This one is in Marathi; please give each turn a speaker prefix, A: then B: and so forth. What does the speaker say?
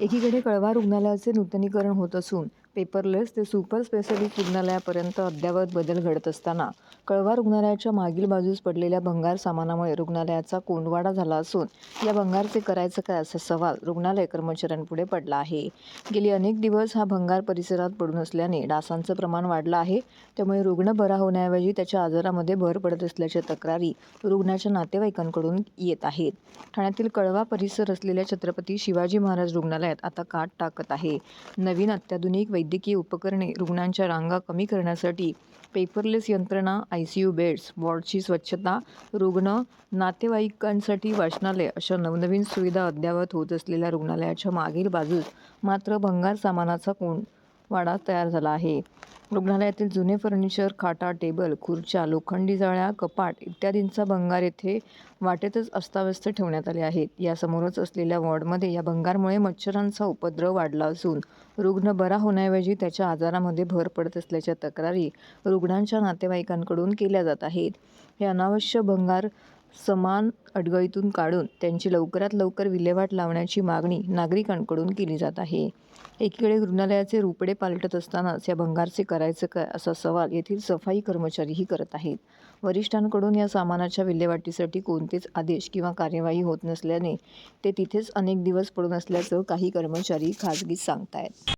A: एकीकडे कळवा रुग्णालयाचे नूतनीकरण होत असून पेपरलेस ते सुपर स्पेशालिस्ट रुग्णालयापर्यंत अद्ययावत बदल घडत असताना कळवा रुग्णालयाच्या मागील बाजूस पडलेल्या भंगार सामानामुळे रुग्णालयाचा कोंडवाडा झाला असून या भंगारचे करायचं काय असा सवाल रुग्णालय कर्मचाऱ्यांपुढे पडला आहे. गेली अनेक दिवस हा भंगार परिसरात पडून असल्याने डासांचं प्रमाण वाढलं आहे. त्यामुळे रुग्ण बरा होण्याऐवजी त्याच्या आजारामध्ये भर पडत असल्याच्या तक्रारी रुग्णाच्या नातेवाईकांकडून येत आहेत. ठाण्यातील कळवा परिसर असलेल्या छत्रपती शिवाजी महाराज रुग्णालयात आता काट टाकत आहे. नवीन अत्याधुनिक वैद्य वैद्यकीय उपकरणे रुग्णांच्या रांगा कमी करण्यासाठी पेपरलेस यंत्रणा आय सी यू बेड्स वॉर्डची स्वच्छता रुग्ण नातेवाईकांसाठी वाचनालय अशा नवनवीन सुविधा अद्ययावत होत असलेल्या रुग्णालयाच्या मागील बाजूस मात्र भंगार सामानाचा कोण वाडा तयार झाला आहे. रुग्णालयातील जुने फर्निचर खाटा टेबल खुर्च्या लोखंडी जाळ्या कपाट इत्यादींचा भंगार येथे वाटेतच अस्ताव्यस्त ठेवण्यात आले आहेत. यासमोरच असलेल्या वॉर्डमध्ये या भंगारमुळे मच्छरांचा उपद्रव वाढला असून रुग्ण बरा होण्याऐवजी त्याच्या आजारामध्ये भर पडत असल्याच्या तक्रारी रुग्णांच्या नातेवाईकांकडून केल्या जात आहेत. हे अनावश्यक भंगार समान अडगळीतून काढून त्यांची लवकरात लवकर विल्हेवाट लावण्याची मागणी नागरिकांकडून केली जात आहे. एकीकडे रुग्णालयाचे रुपडे पालटत असतानाच या भंगारचे करायचं काय असा सवाल येथील सफाई कर्मचारीही करत आहेत. वरिष्ठांकडून या सामानाच्या विल्हेवाटीसाठी कोणतेच आदेश किंवा कार्यवाही होत नसल्याने ते तिथेच अनेक दिवस पडून असल्याचं काही कर्मचारी खाजगीत सांगतायत.